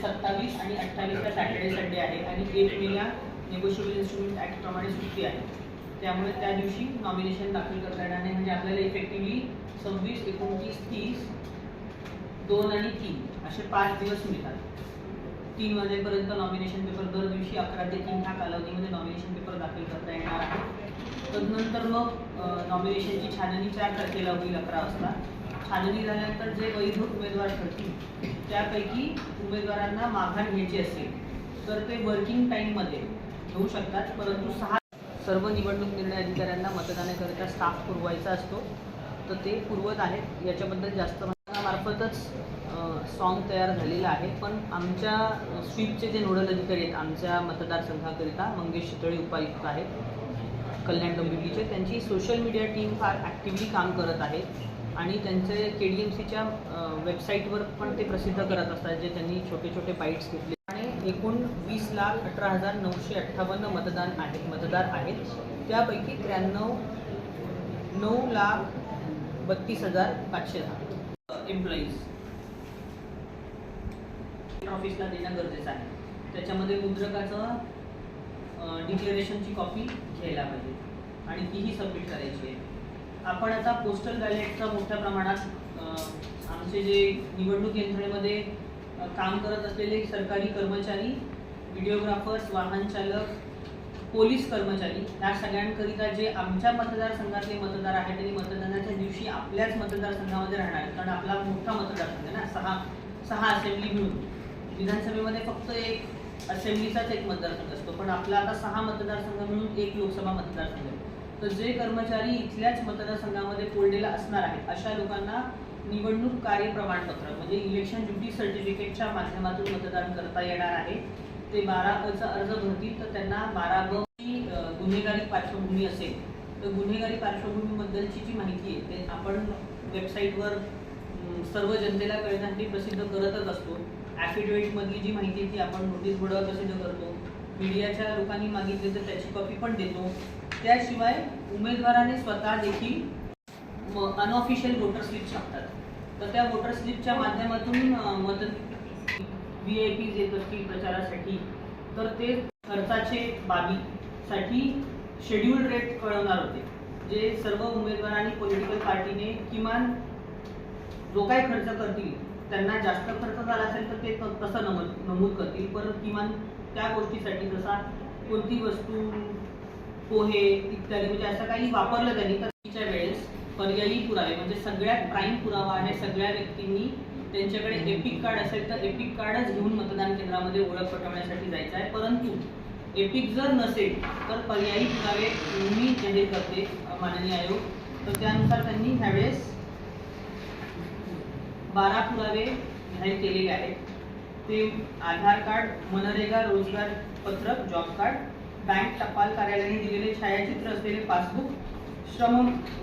सत्तावीस आणि अठ्ठावीसला Saturday Sunday आहे आणि एक मेला नेगोशिएबल इन्स्ट्रुमेंट ॲक्टप्रमाणे सुट्टी आहे. त्यामुळे त्या दिवशी नॉमिनेशन दाखल करता येणार नाही. म्हणजे आपल्याला इफेक्टिव्हली सव्वीस एकोणतीस तीस दोन आणि तीन असे पाच दिवस मिळतात. तीन वाजेपर्यंत नॉमिनेशन पेपर दर दिवशी अकरा ते तीन ह्या कालावधीमध्ये नॉमिनेशन पेपर दाखल करता येणार आहे. तदनंतर मग नॉमिनेशनची छाननी चार तारखेला होईल अकरा वाजता. छाननी झाल्यानंतर जे वैध उमेदवार ठरतील त्यापैकी उमेदवारांना माघार घ्यायची असेल तर ते वर्किंग टाईममध्ये घेऊ शकतात. परंतु सहा सर्व निवडणूक निर्णय अधिकाऱ्यांना मतदानाकरिता स्टाफ पुरवायचा असतो. तर ते पुरवत आहेत. याच्याबद्दल जास्त मार्फतच सॉन्ग तयार झालेलं आहे. पण आमच्या स्वीपचे जे नोडल अधिकारी आहेत आमच्या मतदारसंघाकरिता मंगेश शितळे उपायुक्त आहेत कल्याण डोंबिवलीचे त्यांची सोशल मीडिया टीम फार ॲक्टिव्हली काम करत आहे. आणि त्यांचे के डी एम सीच्या वेबसाईटवर पण ते प्रसिद्ध करत असतात जे त्यांनी छोटे छोटे बाईट्स घेतले. आणि एकूण वीस लाख अठरा हजार नऊशे अठ्ठावन्न मतदान आहेत मतदार आहेत. त्यापैकी त्र्याण्णव नऊ लाख बत्तीस हजार पाचशे दहा. एम्प्लॉईज ऑफिसला देणं गरजेचं आहे. त्याच्यामध्ये मुद्रकाचं डिक्लेरेशनची कॉपी घ्यायला पाहिजे. आणि तीही सबमिट करायची आहे. आपण आता पोस्टल बॅलेटचा मोठ्या प्रमाणात आमचे जे निवडणूक यंत्रणेमध्ये काम करत असलेले सरकारी कर्मचारी व्हिडिओग्राफर्स वाहन चालक पोलीस कर्मचारी या सगळ्यांकरिता जे आमच्या मतदारसंघातले मतदार आहेत आणि मतदानाच्या दिवशी आपल्याच मतदारसंघामध्ये राहणार आहेत. कारण आपला मोठा मतदारसंघ आहे ना सहा सहा असेंब्ली मिळून. विधानसभेमध्ये फक्त एक असेंब्लीचाच एक मतदारसंघ असतो. पण आपला आता सहा मतदारसंघ मिळून एक लोकसभा मतदारसंघ आहे. तर जे कर्मचारी इथल्याच मतदारसंघामध्ये पोललेला असणार आहेत अशा लोकांना निवडणूक कार्य प्रमाणपत्र म्हणजे इलेक्शन ड्युटी सर्टिफिकेटच्या माध्यमातून मतदान करता येणार आहे. ते बारा बचा अर्ज भरतील तर त्यांना बारा ब गुन्हेगारी पार्श्वभूमी असेल तर गुन्हेगारी पार्श्वभूमीबद्दलची जी माहिती आहे ते आपण वेबसाईटवर सर्व जनतेला कळण्यासाठी प्रसिद्ध करतच असतो. ॲफिडेव्हिटमधली जी माहिती आहे ती आपण नोटीस बोर्डावर प्रसिद्ध करतो. मीडियाच्या लोकांनी मागितली तर त्याची कॉपी पण देतो. त्याशिवाय उमेदवाराने स्वतः देखील अनऑफिशियल वोटर स्लिप छापतात. तर त्या वोटर स्लिपच्या माध्यमातून मदत मत व्ही आय पीज येत असतील प्रचारासाठी तर ते खर्चाचे बाबीसाठी शेड्यूल रेट कळवणार होते. जे सर्व उमेदवार आणि पॉलिटिकल पार्टीने किमान जो काही खर्च करतील त्यांना जास्त खर्च झाला असेल तर ते तसं नमूद नमूद करतील. परत किमान त्या गोष्टीसाठी जसा कोणती वस्तू पोहे इत्यादी म्हणजे असं काही वापरलं त्यांनी तर तिच्या वेळेस पर्यायी पुरावे म्हणजे सगळ्यात प्राईम पुरावा आहे सगळ्या व्यक्तींनी त्यांच्याकडे एपिक कार्ड असेल तर एपिक कार्डच घेऊन मतदान केंद्रामध्ये ओळख पटवण्यासाठी जायचं आहे. परंतु एपिक जर नसेल तर पर्यायी पुरावे मी जाहीर करते माननीय आयोग. तर त्यानुसार त्यांनी ह्यावेळेस बारा पुरावे जाहीर केलेले आहेत. ते आधार कार्ड मनरेगा रोजगार पत्रक जॉब कार्ड बँक टपाल कार्यालयाने दिलेले छायाचित्र असलेले पासबुक श्रम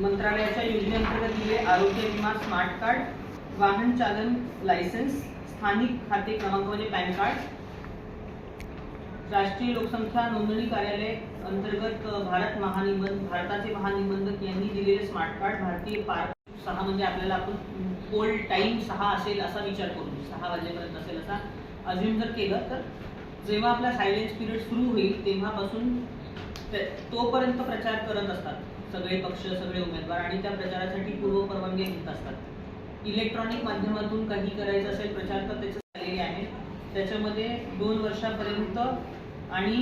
मंत्रालयाच्या योजनेअंतर्गत दिले. आरोग्य विमा स्मार्ट कार्ड वाहन चालन लायसन्स स्थानिक खाते क्रमांक म्हणजे पॅन कार्ड. राष्ट्रीय लोकसंख्या नोंदणी कार्यालय अंतर्गत भारत महानिबंध भारताचे महानिबंधक यांनी दिलेले स्मार्ट कार्ड भारतीय पार्क सहा म्हणजे आपल्याला आपण पोल टाइम सहा असेल असा विचार करू. सहा वाजेपर्यंत असेल असा. अजून जर केलं तर जेव्हा आपला सायलेन्स पिरियड सुरू होईल तेव्हापासून तोपर्यंत प्रचार करत असतात सगळे पक्ष सगळे उमेदवार आणि त्या प्रचारासाठी पूर्व परवानगी घेत असतात. इलेक्ट्रॉनिक माध्यमातून काही करायचं असेल प्रचार तर त्याचे झालेले आहे. त्याच्यामध्ये दोन वर्षापर्यंत आणि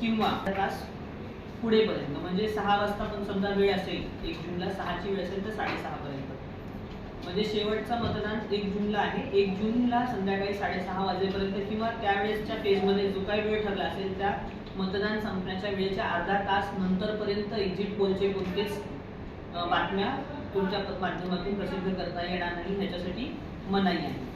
किंवा तास पुढेपर्यंत म्हणजे सहा वाजता पण समजा वेळ असेल एक जूनला सहाची वेळ असेल तर साडेसहापर्यंत म्हणजे शेवटचं मतदान एक जूनला आहे. एक जूनला संध्याकाळी साडेसहा वाजेपर्यंत किंवा त्यावेळेसच्या फेजमध्ये जो काही वेळ ठरला असेल त्या मतदान संपण्याच्या वेळेच्या अर्धा तास नंतरपर्यंत एक्झिट पोलचे कोणतेच बातम्या तुमच्या माध्यमातून प्रसिद्ध करता येणार नाही. ह्याच्यासाठी मनाई आहे.